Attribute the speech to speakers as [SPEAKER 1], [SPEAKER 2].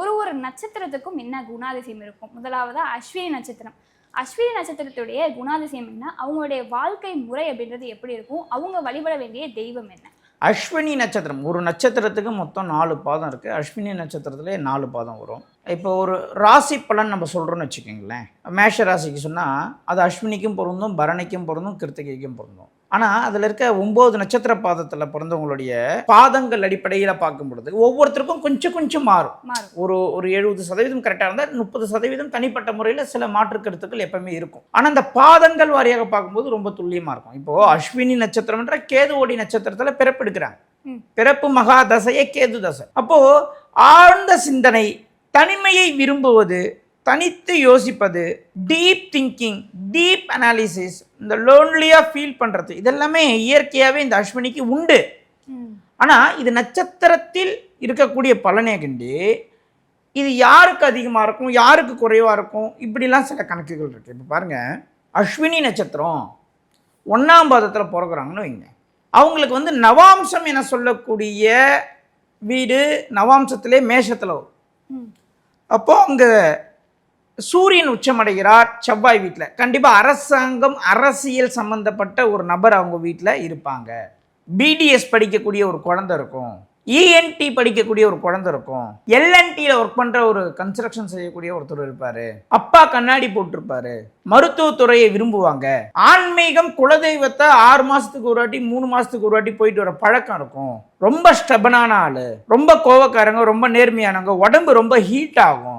[SPEAKER 1] ஒரு ஒரு நட்சத்திரத்துக்கும் என்ன குணாதிசயம் இருக்கும்? முதலாவது அஸ்வினி நட்சத்திரம். அஸ்வினி நட்சத்திரத்துடைய குணாதிசயம் என்ன? அவங்களுடைய வாழ்க்கை முறை அப்படின்றது எப்படி இருக்கும்? அவங்க வழிபட வேண்டிய தெய்வம் என்ன?
[SPEAKER 2] அஸ்வினி நட்சத்திரம். ஒரு நட்சத்திரத்துக்கு மொத்தம் நாலு பாதம் இருக்குது அஸ்வினி நட்சத்திரத்திலே நாலு பாதம் வரும். இப்போ ஒரு ராசி பலன் நம்ம சொல்கிறோன்னு வச்சுக்கோங்களேன். மேஷ ராசிக்கு சொன்னால் அது அஸ்வினிக்கும் பொருந்தும் பரணிக்கும் பொருந்தும் கிருத்திகைக்கும் பொருந்தும். ஆனால் அதில் இருக்க ஒம்பது நட்சத்திர பாதத்தில் பிறந்தவங்களுடைய பாதங்கள் அடிப்படையில் பார்க்கும் பொழுது ஒவ்வொருத்தருக்கும் கொஞ்சம் கொஞ்சம் மாறும். ஒரு ஒரு எழுபது சதவீதம் கரெக்டாக இருந்தால் முப்பது சதவீதம் தனிப்பட்ட முறையில் சில மாற்று கருத்துக்கள் எப்பவுமே இருக்கும். ஆனால் அந்த பாதங்கள் வாரியாக பார்க்கும்போது ரொம்ப துல்லியமாக இருக்கும். இப்போது அஸ்வினி நட்சத்திரம்ன்ற கேதுவோடி நட்சத்திரத்தில் பிறப்பெடுக்கிறாங்க. பிறப்பு மகா தசையே கேது தசை. அப்போது ஆழ்ந்த சிந்தனை தனிமையை விரும்புவது தனித்து யோசிப்பது டீப் திங்கிங் டீப் அனாலிசிஸ் இந்த லோன்லியாக ஃபீல் பண்ணுறது இதெல்லாமே இயற்கையாகவே இந்த அஸ்வினிக்கு உண்டு. ஆனால் இது நட்சத்திரத்தில் இருக்கக்கூடிய பலனே கண்டு இது யாருக்கு அதிகமாக இருக்கும் யாருக்கு குறைவாக இருக்கும் இப்படிலாம் சில கணக்குகள் இருக்குது இப்போ பாருங்கள் அஸ்வினி நட்சத்திரம் ஒன்றாம் பாதத்தில் பிறகுறாங்கன்னு வைங்க. அவங்களுக்கு வந்து நவாம்சம் என சொல்லக்கூடிய வீடு நவாம்சத்திலே மேஷத்தில் வரும்.
[SPEAKER 1] ம்.
[SPEAKER 2] அப்போ அங்கே சூரியன் உச்சமடைகிறார் செவ்வாய் வீட்டில் கண்டிப்பாக அரசாங்கம் அரசியல் சம்பந்தப்பட்ட ஒரு நபர் அவங்க வீட்டில் இருப்பாங்க. பிடிஎஸ் படிக்கக்கூடிய ஒரு குழந்தை இருக்கும். இஎன்டி படிக்கக்கூடிய ஒரு குழந்தை இருக்கும். எல்என்டியில் ஒர்க் பண்ணுற ஒரு கன்ஸ்ட்ரக்ஷன் செய்யக்கூடிய ஒருத்தர் இருப்பார். அப்பா கண்ணாடி போட்டிருப்பாரு. மருத்துவத்துறையை விரும்புவாங்க. ஆன்மீகம் குலதெய்வத்தை ஆறு மாதத்துக்கு ஒரு வாட்டி மூணு மாதத்துக்கு ஒரு வாட்டி போயிட்டு வர பழக்கம் இருக்கும். ரொம்ப ஸ்டபனான ஆள். ரொம்ப கோவக்காரங்க ரொம்ப நேர்மையானவங்க. உடம்பு ரொம்ப ஹீட் ஆகும்.